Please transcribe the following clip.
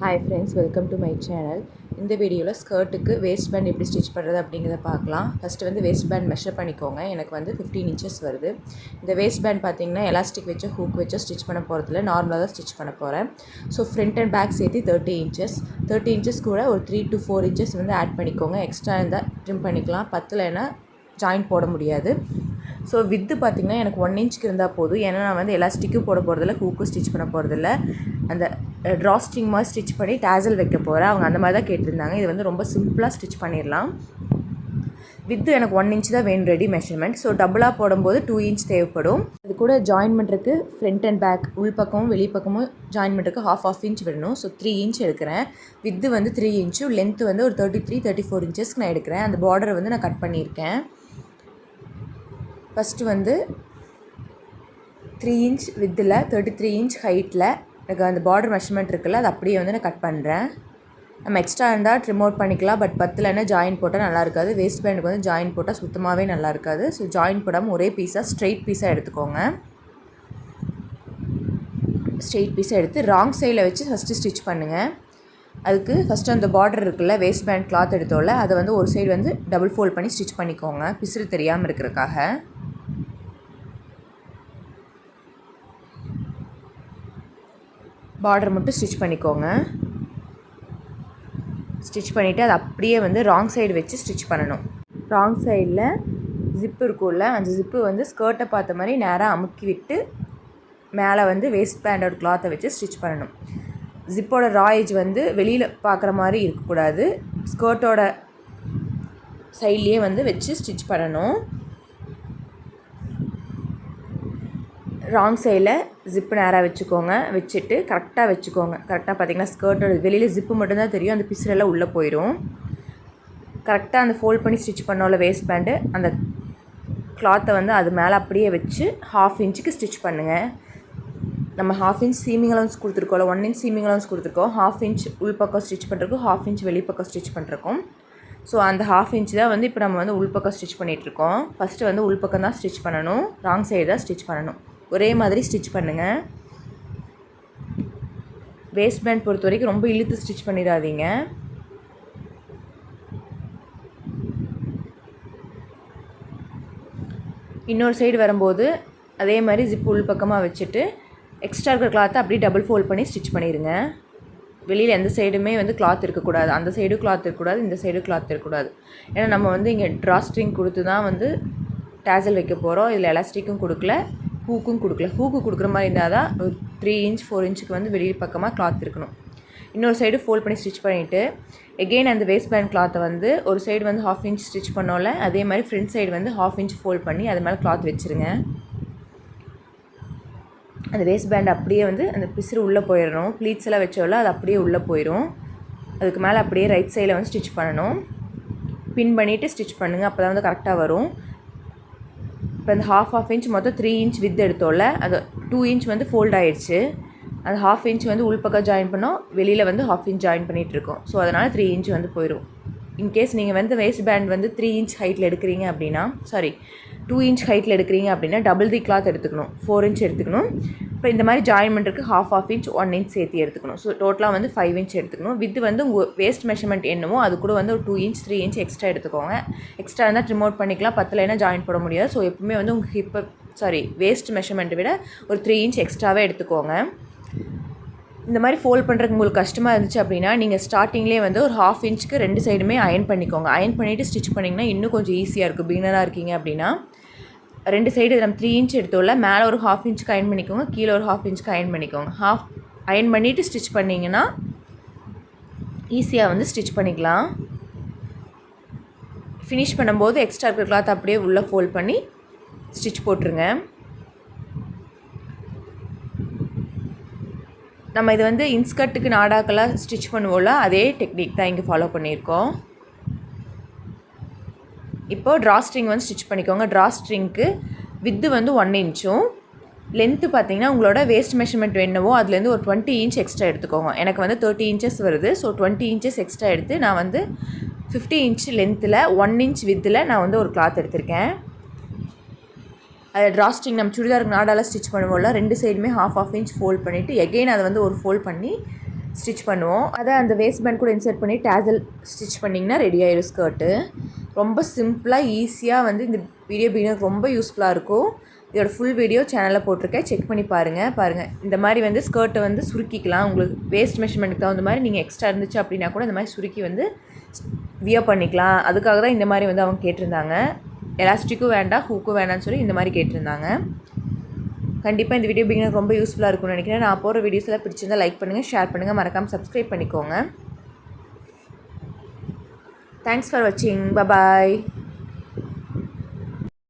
Hi friends welcome to my channel இந்த வீடியோவில் ஸ்கர்ட்டுக்கு வேஸ்ட் பேண்ட் எப்படி ஸ்டிச் பண்ணுறது அப்படிங்கிறத பார்க்கலாம். ஃபஸ்ட்டு வந்து வேஸ்ட் பேண்ட் மெஷர் பண்ணிக்கோங்க. எனக்கு வந்து ஃபிஃப்டீன் இன்ச்சஸ் வருது. இந்த வேஸ்ட் பேண்ட் பார்த்தீங்கன்னா எலாஸ்டிக் வச்சு ஹூக் வச்சு ஸ்டிச் பண்ண போகிறதுல நார்மலாக தான் ஸ்டிச் பண்ண போகிறேன் ஸோ ஃப்ரண்ட் அண்ட் பேக் சேர்த்து தேர்ட்டி இன்ச்சஸ் தேர்ட்டி இன்ச்சஸ் கூட ஒரு த்ரீ டு ஃபோர் இன்ச்சஸ் வந்து ஆட் பண்ணிக்கோங்க. எக்ஸ்ட்ரா இருந்தால் ட்ரிம் பண்ணிக்கலாம். பத்தில் ஜாயின் போட முடியாது. ஸோ வித்து பார்த்திங்கன்னா எனக்கு ஒன் இன்ச்சுக்கு இருந்தால் போதும். ஏன்னா நான் வந்து எல்லா ஸ்டிக்கும் போட போகிறதில்ல ஹூக்கும் ஸ்டிச் பண்ண போகிறதில்ல அந்த ட்ராஸ்டிங் மாதிரி ஸ்டிச் பண்ணி டேசல் வைக்க போகிறேன் அவங்க அந்த மாதிரி தான் கேட்டிருந்தாங்க. இது வந்து ரொம்ப சிம்பிளாக ஸ்டிச் பண்ணிடலாம். வித்து எனக்கு ஒன் இன்ச் தான் வேணும் ரெடி மெஷர்மெண்ட் ஸோ டபுளாக போடும்போது டூ இன்ச் தேவைப்படும். அது கூட ஜாயின் பண்ணுறதுக்கு ஃப்ரண்ட் அண்ட் பேக் உள் பக்கமும் வெளிப்பக்கமும் ஜாயின் பண்ணுறதுக்கு ஹாஃப் ஆஃப் இன்ச் வேணும். ஸோ த்ரீ இன்ச் எடுக்கிறேன். வித்து வந்து த்ரீ இன்ச்சு லென்த்து வந்து ஒரு தேர்ட்டி த்ரீ தேர்ட்டி ஃபோர் இன்ச்சஸ்க்கு நான் எடுக்கிறேன். அந்த பார்டரை வந்து நான் கட் பண்ணியிருக்கேன். ஃபஸ்ட்டு வந்து த்ரீ இன்ச் வித்தில் தேர்ட்டி த்ரீ இன்ச் ஹைட்டில் எனக்கு அந்த பார்டர் மெஷர்மெண்ட் இருக்குல்ல அது அப்படியே வந்து நான் கட் பண்ணுறேன் நம்ம எக்ஸ்ட்ரா இருந்தால் ட்ரிம் அவுட் பண்ணிக்கலாம் பட் பத்துலன்னா ஜாயின் போட்டால் நல்லா இருக்காது. வேஸ்ட் பேண்டுக்கு வந்து ஜாயின் போட்டால் சுத்தமாகவே நல்லா இருக்காது. ஸோ ஜாயின் போடாமல் ஒரே பீஸாக ஸ்ட்ரெயிட் பீஸாக எடுத்துக்கோங்க. ஸ்ட்ரெயிட் பீஸாக எடுத்து ராங் சைடில் வச்சு ஃபஸ்ட்டு ஸ்டிச் பண்ணுங்கள் அதுக்கு ஃபஸ்ட்டு அந்த பார்டர் இருக்குல்ல வேஸ்ட் பேண்ட் கிளாத் எடுத்தோம்ல அதை வந்து ஒரு சைடு வந்து டபுள் ஃபோல்ட் பண்ணி ஸ்டிச் பண்ணிக்கோங்க. பிசுறு தெரியாமல் இருக்கிறதுக்காக. பார்டர் மட்டும் ஸ்டிச் பண்ணிக்கோங்க. ஸ்டிச் பண்ணிவிட்டு அதை அப்படியே வந்து ராங் சைடு வச்சு ஸ்டிச் பண்ணணும். ராங் சைடில் ஜிப்பு இருக்கும்ல அந்த ஜிப்பு வந்து ஸ்கர்ட்டை பார்த்த மாதிரி நேராக அமுக்கி விட்டு மேலே வந்து வேஸ்ட் பேண்டோட கிளாத்தை வச்சு ஸ்டிச் பண்ணணும். ஜிப்போட ராயேஜ் வந்து வெளியில் பார்க்குற மாதிரி இருக்கக்கூடாது. ஸ்கர்ட்டோட சைட்லேயே வந்து வச்சு ஸ்டிச் பண்ணணும். ராங் சைடில் ஜிப்பு நேராக வச்சுக்கோங்க. வச்சுட்டு கரெக்டாக வச்சுக்கோங்க. கரெக்டாக பார்த்தீங்கன்னா ஸ்கர்ட்டோட வெளியில் ஜிப்பு மட்டும்தான் தெரியும். அந்த பிசுரெல்லாம் உள்ளே போயிடும் கரெக்டாக அந்த ஃபோல்ட் பண்ணி ஸ்டிச் பண்ணோம்ல வேஸ்ட் பேண்டு அந்த கிளாத்தை வந்து அது மேலே அப்படியே வச்சு ஹாஃப் இன்ச்சுக்கு ஸ்டிச் பண்ணுங்கள் நம்ம ஹாஃப் இன்ச் சீமிங் அலவுன்ஸ் கொடுத்துருக்கோம்ல ஒன் இன்ச் சீமிங் அலவுன்ஸ் கொடுத்துருக்கோம். ஹாஃப் இன்ச் உள் பக்கம் ஸ்டிச் பண்ணுறக்கும் ஹாஃப் இன்ச் வெளிப்பக்கம் ஸ்டிச் பண்ணுறக்கும் ஸோ அந்த ஹாஃப் இன்ச் தான் வந்து இப்போ நம்ம வந்து உள்பக்கம் ஸ்டிச் பண்ணிகிட்ருக்கோம் ஃபஸ்ட்டு வந்து உள்பக்கம் தான் ஸ்டிச் பண்ணணும். ராங் சைடு தான் ஸ்டிச் பண்ணணும். ஒரே மாதிரி ஸ்டிச் பண்ணுங்கள் வேஸ்ட் பேண்ட் பொறுத்த வரைக்கும் ரொம்ப இழுத்து ஸ்டிச் பண்ணிடாதீங்க. இன்னொரு சைடு வரும்போது அதே மாதிரி ஜிப் உள் பக்கமாக வச்சுட்டு எக்ஸ்ட்ரா இருக்கிற கிளாத்தை அப்படியே டபுள் ஃபோல்ட் பண்ணி ஸ்டிச் பண்ணிடுங்க. வெளியில் எந்த சைடுமே வந்து கிளாத் இருக்கக்கூடாது. அந்த சைடு கிளாத் இருக்கக்கூடாது இந்த சைடு கிளாத் இருக்கக்கூடாது. ஏன்னா நம்ம வந்து இங்கே ட்ராஸ்ட்ரிங் கொடுத்து தான் வந்து டேசல் வைக்க போகிறோம் இதில் எலாஸ்டிக்கும் கொடுக்கல. ஹூக்கும் கொடுக்கல. ஹூக்கு கொடுக்குற மாதிரி இருந்தால் தான் ஒரு த்ரீ இன்ச் ஃபோர் இன்ச்சுக்கு வந்து வெளியே பக்கமாக கிளாத் இருக்கணும். இன்னொரு சைடு ஃபோல்ட் பண்ணி ஸ்டிச் பண்ணிவிட்டு எகெயின் அந்த வேஸ்ட் பேண்ட் கிளாத்தை வந்து ஒரு சைடு வந்து ஹாஃப் இன்ச் ஸ்டிச் பண்ணோம்ல அதே மாதிரி ஃப்ரண்ட் சைடு வந்து ஹாஃப் இன்ச் ஃபோல்ட் பண்ணி அது மேலே கிளாத் வச்சுருங்க. அந்த வேஸ்ட் பேண்ட் அப்படியே வந்து அந்த பிசுறு உள்ளே போயிடணும். ப்ளீட்ஸ் எல்லாம் வச்சோம்ல அது அப்படியே உள்ளே போயிடும் அதுக்கு மேலே அப்படியே ரைட் சைடில் வந்து ஸ்டிச் பண்ணணும். பின் பண்ணிவிட்டு ஸ்டிச் பண்ணுங்கள் அப்போ தான் வந்து கரெக்டாக வரும். இப்போ இந்த ஹாஃப் ஆஃப் இன்ச் மொத்தம் த்ரீ இன்ச் வித் எடுத்தோம்ல அது டூ இன்ச் வந்து ஃபோல்ட் ஆயிடுச்சு. அந்த ஹாஃப் இன்ச் வந்து உள்பக்கம் ஜாயின் பண்ணோம் வெளியில் வந்து ஹாஃப் இன்ச் ஜாயின் பண்ணிகிட்ருக்கோம் ஸோ அதனால் த்ரீ இன்ச் வந்து போயிடும் இன்கேஸ் நீங்கள் வந்து வேஸ்ட் பேண்ட் வந்து த்ரீ இன்ச் ஹைட்டில் எடுக்கிறீங்க அப்படின்னா சாரி டூ இன்ச் ஹைட்டில் எடுக்கிறீங்க அப்படின்னா டபுள் தி கிளாத் எடுத்துக்கணும். ஃபோர் இன்ச் எடுத்துக்கணும். இப்போ இந்த மாதிரி join half of inch one inch சேர்த்து எடுத்துக்கணும். ஸோ டோட்டலாக வந்து ஃபைவ் இன்ச் எடுத்துக்கணும். வித் வந்து உங்கள் வேஸ்ட் மெஷர்மெண்ட் என்னமோ அது கூட வந்து ஒரு two inch three inch extra எடுத்துக்கோங்க. எக்ஸ்ட்ரா இருந்தால் ட்ரிம் அவுட் பண்ணிக்கலாம். பத்தில் ஜாயின் போட முடியாது. ஸோ எப்பவுமே வந்து உங்கள் ஹிப்பை சாரி வேஸ்ட் மெஷர்மெண்ட்டை விட ஒரு த்ரீ இன்ச் எக்ஸ்ட்ராவே எடுத்துக்கோங்க. இந்த மாதிரி ஃபோல்ட் பண்ணுறதுக்கு உங்களுக்கு கஷ்டமாக இருந்துச்சு அப்படின்னா நீங்கள் ஸ்டார்டிங்லேயே வந்து ஒரு ஹாஃப் இன்ச்சுக்கு ரெண்டு சைடுமே அயன் பண்ணிக்கோங்க. அயன் பண்ணிவிட்டு ஸ்டிச் பண்ணிங்கன்னா இன்னும் கொஞ்சம் ஈஸியாக இருக்கும். பிகினராக இருக்கீங்க அப்படின்னா ரெண்டு சைடு நம்ம த்ரீ இன்ச் எடுத்தோம்ல மேலே ஒரு ஹாஃப் இன்ச்சுக்கு அயன் பண்ணிக்கோங்க கீழே ஒரு ஹாஃப் இன்ச்சுக்கு அயன் பண்ணிக்கோங்க. ஹாஃப் அயன் பண்ணிவிட்டு ஸ்டிச் பண்ணிங்கன்னா ஈஸியாக வந்து ஸ்டிச் பண்ணிக்கலாம். ஃபினிஷ் பண்ணும்போது எக்ஸ்ட்ரா இருக்கிற கிளாத் அப்படியே உள்ளே ஃபோல்ட் பண்ணி ஸ்டிச் போட்டுருங்க. நம்ம இது வந்து இன்ஸ்கர்ட்டுக்கு நாடாக்கெல்லாம் ஸ்டிச் பண்ணுவோம்ல அதே டெக்னிக் தான் இங்கே ஃபாலோ பண்ணியிருக்கோம். இப்போது ட்ரா ஸ்ட்ரிங் வந்து ஸ்டிச் பண்ணிக்கோங்க. ட்ரா ஸ்ட்ரிங்க்கு வித்து வந்து ஒன் இன்ச்சும் லென்த்து பார்த்தீங்கன்னா உங்களோட வேஸ்ட் மெஷர்மெண்ட் என்னவோ அதுலேருந்து ஒரு டுவெண்ட்டி இன்ச் எக்ஸ்ட்ரா எடுத்துக்கோங்க. எனக்கு வந்து தேர்ட்டி இன்ச்சஸ் வருது ஸோ டுவெண்ட்டி இன்ச்சஸ் எக்ஸ்ட்ரா எடுத்து நான் வந்து ஃபிஃப்டி இன்ச் லென்த்தில் ஒன் இன்ச் வித்தில் நான் வந்து ஒரு கிளாத் எடுத்திருக்கேன். அதை ட்ராஸ்டிங் நம்ம சுடிதாருக்கு நாடால் ஸ்டிச் பண்ணுவோம்ல ரெண்டு சைடுமே ஹாஃப் ஆஃப் இன்ச் ஃபோல்ட் பண்ணிவிட்டு எகெயின் அதை வந்து ஒரு ஃபோல்ட் பண்ணி ஸ்டிச் பண்ணுவோம். அதை அந்த வேஸ்ட் பேண்ட் கூட இன்சர்ட் பண்ணி டேசல் ஸ்டிச் பண்ணிங்கன்னா ரெடி ஆயிடும் ஸ்கர்ட்டு ரொம்ப சிம்பிளாக ஈஸியாக வந்து இந்த வீடியோ பிகினருக்கு ரொம்ப யூஸ்ஃபுல்லாக இருக்கும். இதோட ஃபுல் வீடியோ சேனலில் போட்டிருக்கேன். செக் பண்ணி பாருங்கள் பாருங்கள் இந்த மாதிரி வந்து ஸ்கர்ட்டை வந்து சுருக்கிக்கலாம். உங்களுக்கு வேஸ்ட் மெஷர்மெண்ட்டுக்கு தகுந்த மாதிரி நீங்கள் எக்ஸ்ட்ரா இருந்துச்சு அப்படின்னா கூட இந்த மாதிரி சுருக்கி வந்து வியர் பண்ணிக்கலாம். அதுக்காக தான் இந்த மாதிரி வந்து அவங்க கேட்டிருந்தாங்க. எலாஸ்டிக்கும் வேண்டாம் ஹூக்கும் வேண்டாம்னு சொல்லி இந்த மாதிரி கேட்டிருந்தாங்க. கண்டிப்பாக இந்த வீடியோ பிகினருக்கு ரொம்ப யூஸ்ஃபுல்லாக இருக்கும்னு நினைக்கிறேன். நான் போகிற வீடியோஸ்லாம் பிடிச்சிருந்தால் பிடிச்சிருந்தா லைக் பண்ணுங்கள் ஷேர் பண்ணுங்கள் மறக்காமல் சப்ஸ்கிரைப் பண்ணிக்கோங்க. தேங்க்ஸ் ஃபார் வாட்சிங் பபாய்